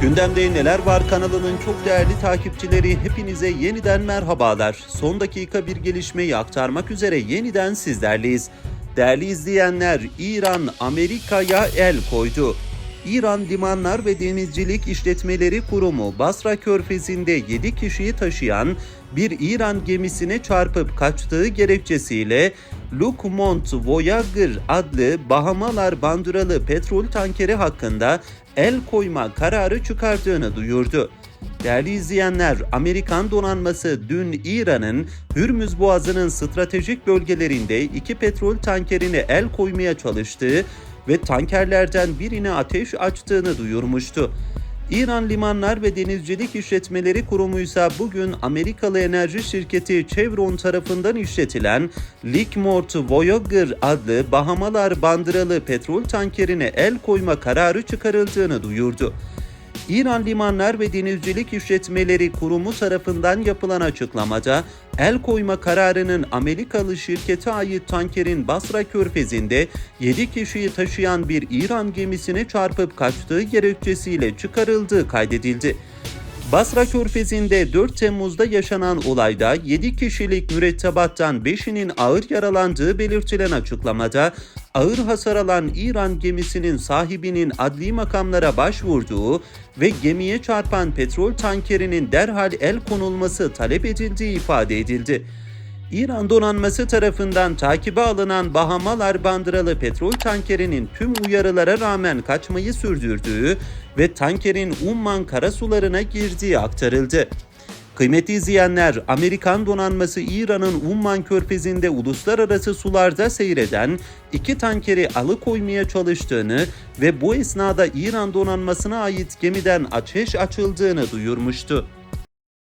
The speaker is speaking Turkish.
Gündemde Neler Var kanalının çok değerli takipçileri hepinize yeniden merhabalar. Son dakika bir gelişmeyi aktarmak üzere yeniden sizlerleyiz. Değerli izleyenler, İran Amerika'ya el koydu. İran Limanlar ve Denizcilik İşletmeleri Kurumu Basra Körfezi'nde 7 kişiyi taşıyan bir İran gemisine çarpıp kaçtığı gerekçesiyle Lukmont Voyager adlı Bahamalar bandıralı petrol tankeri hakkında el koyma kararı çıkardığını duyurdu. Değerli izleyenler, Amerikan donanması dün İran'ın Hürmüz Boğazı'nın stratejik bölgelerinde iki petrol tankerine el koymaya çalıştığı ve tankerlerden birine ateş açtığını duyurmuştu. İran Limanlar ve Denizcilik İşletmeleri Kurumu ise bugün Amerikalı enerji şirketi Chevron tarafından işletilen Lickmort Voyager adlı Bahamalar bandıralı petrol tankerine el koyma kararı çıkarıldığını duyurdu. İran Limanlar ve Denizcilik İşletmeleri Kurumu tarafından yapılan açıklamada el koyma kararının Amerikalı şirkete ait tankerin Basra Körfezi'nde 7 kişiyi taşıyan bir İran gemisine çarpıp kaçtığı gerekçesiyle çıkarıldığı kaydedildi. Basra Körfezi'nde 4 Temmuz'da yaşanan olayda 7 kişilik mürettebattan 5'inin ağır yaralandığı belirtilen açıklamada ağır hasar alan İran gemisinin sahibinin adli makamlara başvurduğu ve gemiye çarpan petrol tankerinin derhal el konulması talep edildiği ifade edildi. İran donanması tarafından takibe alınan Bahamalar bandıralı petrol tankerinin tüm uyarılara rağmen kaçmayı sürdürdüğü ve tankerin Umman karasularına girdiği aktarıldı. Kıymetli izleyenler, Amerikan donanması İran'ın Umman körfezinde uluslararası sularda seyreden iki tankeri alıkoymaya çalıştığını ve bu esnada İran donanmasına ait gemiden ateş açıldığını duyurmuştu.